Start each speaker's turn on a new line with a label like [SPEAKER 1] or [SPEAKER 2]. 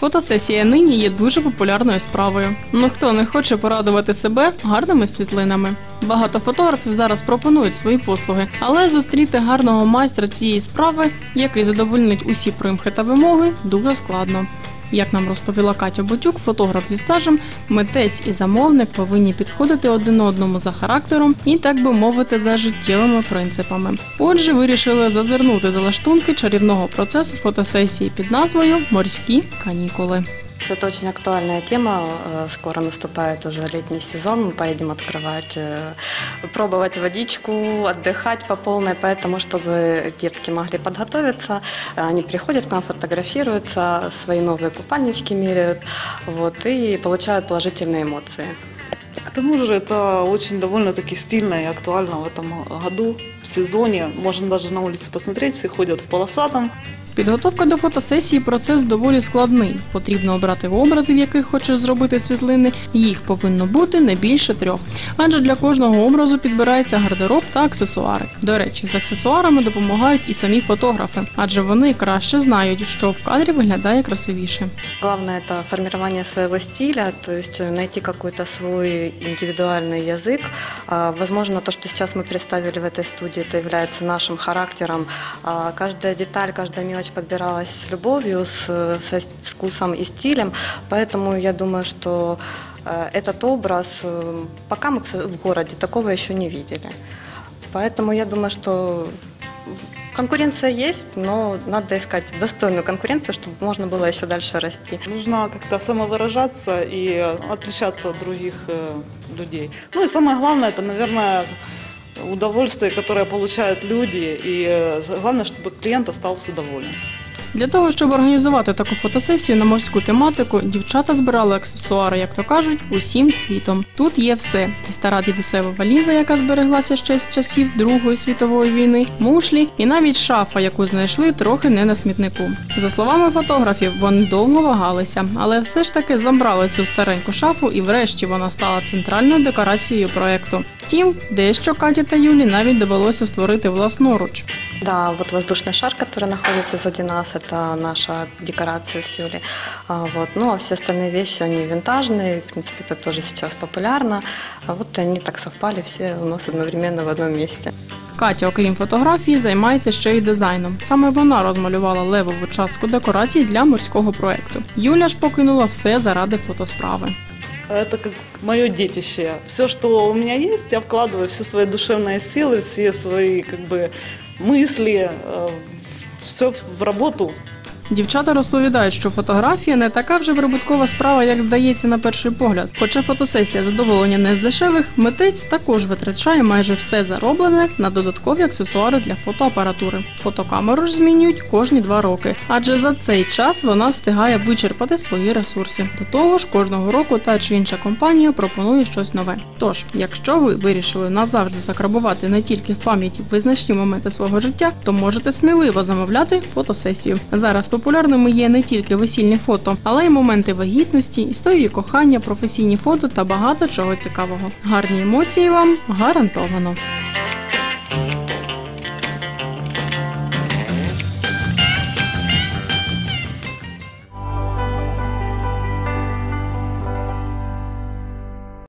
[SPEAKER 1] Фотосесія нині є дуже популярною справою. Ну хто не хоче порадувати себе гарними світлинами? Багато фотографів зараз пропонують свої послуги, але зустріти гарного майстра цієї справи, який задовольнить усі примхи та вимоги, дуже складно. Як нам розповіла Катя Ботюк, фотограф зі стажем, митець і замовник повинні підходити один одному за характером і, так би мовити, за життєвими принципами. Отже, вирішили зазирнути за лаштунки чарівного процесу фотосесії під назвою Морські канікули.
[SPEAKER 2] Это очень актуальная тема. Э, Скоро наступает уже летний сезон. Мы поедем открывать, э, пробовать водичку, отдыхать по полной. Поэтому, чтобы детки могли подготовиться, они приходят к нам, фотографируются, свои новые купальнички меряют вот, и получают положительные эмоции.
[SPEAKER 3] К тому же это очень довольно-таки стильно и актуально в этом году, в сезоне. Можно даже на улице посмотреть, все ходят в полосатом.
[SPEAKER 1] Підготовка до фотосесії процес доволі складний. Потрібно обрати образи, в яких хочеш зробити світлини. Їх повинно бути не більше трьох. Адже для кожного образу підбирається гардероб та аксесуари. До речі, з аксесуарами допомагають і самі фотографи, адже вони краще знають, що в кадрі виглядає красивіше.
[SPEAKER 2] Главное это формирование своего стиля, то есть э, найти какой-то свой индивидуальный язык. А, Возможно, то, что сейчас мы представили в этой студии, это является нашим характером. А, Каждая деталь, каждая мелочь подбиралась с любовью, с, со с вкусом и стилем. Поэтому я думаю, что э, этот образ, э, пока мы в городе такого еще не видели. Поэтому я думаю, что конкуренция есть, но надо искать достойную конкуренцию, чтобы можно было еще дальше расти.
[SPEAKER 3] Нужно как-то самовыражаться и отличаться от других э, людей. Ну и самое главное, это, наверное, удовольствие, которое получают люди. И э, главное, чтобы клиент остался доволен.
[SPEAKER 1] Для того, щоб організувати таку фотосесію на морську тематику, дівчата збирали аксесуари, як то кажуть, усім світом. Тут є все: і стара дідусева валіза, яка збереглася ще з часів Другої світової війни, мушлі, і навіть шафа, яку знайшли трохи не на смітнику. За словами фотографів, вони довго вагалися, але все ж таки забрали цю стареньку шафу, і врешті вона стала центральною декорацією проекту. Втім, дещо Каті та Юлі навіть довелося створити власноруч.
[SPEAKER 2] Да, вот воздушный шар, который находится сзади нас, это наша декорация с Юли. А, вот. Ну, а все остальные вещи, они винтажные, в принципе, это тоже сейчас популярно. А вот они так совпали все у нас одновременно в одном месте.
[SPEAKER 1] Катя, окрім фотографії, займається ще й дизайном. Саме вона розмалювала левову частку декорацій для морського проекту. Юля ж покинула все заради фотосправи.
[SPEAKER 3] Это как мое детище. Все, что у меня есть, я вкладываю все свои душевные силы, все свои как бы мысли, все в работу.
[SPEAKER 1] Дівчата розповідають, що фотографія не така вже прибуткова справа, як здається на перший погляд. Хоча фотосесія задоволення не з дешевих, митець також витрачає майже все зароблене на додаткові аксесуари для фотоапаратури. Фотокамеру ж змінюють кожні два роки, адже за цей час вона встигає вичерпати свої ресурси. До того ж, кожного року та чи інша компанія пропонує щось нове. Тож, якщо ви вирішили назавжди закрабувати не тільки в пам'яті визначні моменти свого життя, то можете сміливо замовляти фотосесію. Зараз популярними є не тільки весільні фото, але й моменти вагітності, історії кохання, професійні фото та багато чого цікавого. Гарні емоції вам гарантовано.